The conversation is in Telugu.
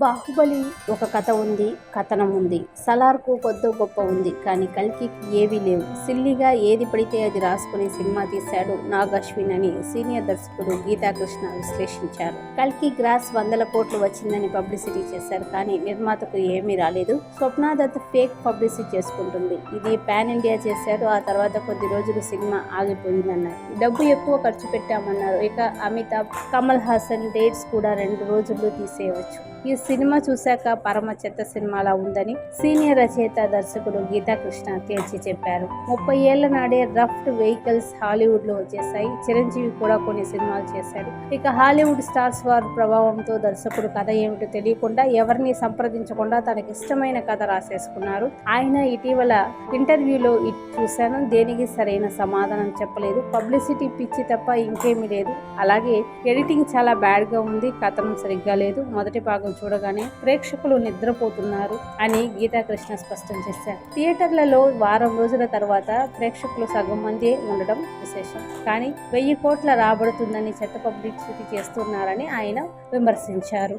బాహుబలి ఒక కథ ఉంది కథనం ఉంది. సలార్కు కొద్దో గొప్ప ఉంది కానీ కల్కి ఏవీ లేవు. సిల్లిగా ఏది పడితే అది రాసుకుని సినిమా తీశాడు నాగ్ అశ్విన్ అని సీనియర్ దర్శకుడు గీతాకృష్ణ విశ్లేషించారు. కల్కి గ్రాస్ వందల కోట్లు వచ్చిందని పబ్లిసిటీ చేశారు కానీ నిర్మాతకు ఏమీ రాలేదు. స్వప్న దత్ ఫేక్ పబ్లిసిటీ చేసుకుంటుంది. ఇది పాన్ ఇండియా చేశారు ఆ తర్వాత కొద్ది రోజులు సినిమా ఆగిపోయిందన్నారు. డబ్బు ఎక్కువ ఖర్చు పెట్టామన్నారు ఇక అమితాబ్ కమల్ హాసన్ డేట్స్ కూడా రెండు రోజుల్లో తీసేయవచ్చు. ఈ సినిమా చూశాక పరమ చెత్త సినిమాలా ఉందని సీనియర్ రచయిత దర్శకుడు గీతాకృష్ణ తేల్చి చెప్పారు. ముప్పై ఏళ్ళ నాడే రఫ్డ్ వెహికల్స్ హాలీవుడ్లో వచ్చేసాయి చిరంజీవి కూడా కొన్ని సినిమాలు చేశాడు. ఇక హాలీవుడ్ స్టార్స్ వారి ప్రభావంతో దర్శకుడు కథ ఏమిటో తెలియకుండా ఎవరిని సంప్రదించకుండా తనకి ఇష్టమైన కథ రాసేసుకున్నారు. ఆయన ఇటీవల ఇంటర్వ్యూలో ఇట్ చూశాను. దేనికి సరైన సమాధానం చెప్పలేదు. పబ్లిసిటీ పిచ్చి తప్ప ఇంకేమీ లేదు. అలాగే ఎడిటింగ్ చాలా బ్యాడ్గా ఉంది. కథనం సరిగ్గా లేదు. మొదటి భాగం చూడగానే ప్రేక్షకులు నిద్రపోతున్నారు అని గీతాకృష్ణ స్పష్టం చేశారు. థియేటర్లలో వారం రోజుల తర్వాత ప్రేక్షకులు సగం మంది ఉండడం విశేషం. కానీ వెయ్యి కోట్ల రాబడుతుందని చెత్త పబ్లిసిటీ చేస్తున్నారని ఆయన విమర్శించారు.